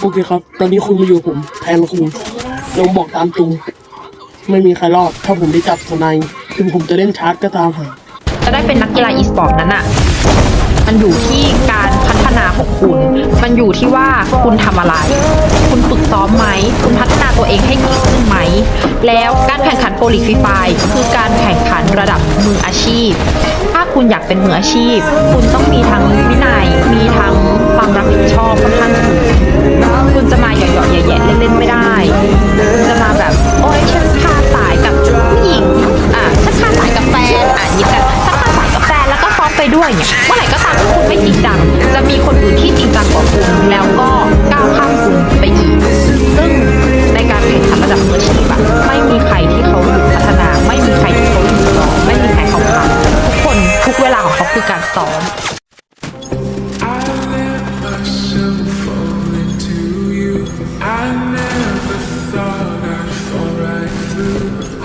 โอเคครับ ตอนนี้คุณมาอยู่ผมแทนคุณลองบอกตามตรงไม่มีใครรอด ถ้าผมได้จับสนด์ถึงผมจะเล่นชาร์จก็ตามหาจะได้เป็นนักกีฬาอีสปอร์ตนั้นอะมันอยู่ที่การพัฒนาของคุณ มันอยู่ที่ว่าคุณทำอะไร คุณฝึกซ้อมไหม คุณพัฒนาตัวเองให้ดีขึ้นไหม แล้วการแข่งขันโปรลีกฟรีไฟร์คือการแข่งขันระดับมืออาชีพ ถ้าคุณอยากเป็นมืออาชีพ คุณต้องมีทั้ง จะมาแย่ๆเล่นๆไม่ได้ จะมาแบบ โอ๊ยฉันคาสายกับผู้หญิงอะฉันคาสายกับแฟนอะยิบกันฉันคาสายกับแฟนแล้วก็ฟ้องไปด้วยเนี่ยเมื่อไหร่ก็ตามที่คุณไม่จริงจังจะมีคนอื่นที่จริงจังกว่าคุณแล้วก็ก้าวข้ามคุณไปอีกซึ่งในการแข่งขันระดับมืออาชีพอะไม่มีใครที่เขาหยุดพัฒนา ไม่มีใครที่เขาหยุดซ้อไม่มีใครเขาพักทุกคนทุกเวลาของเขาคือการซ้อม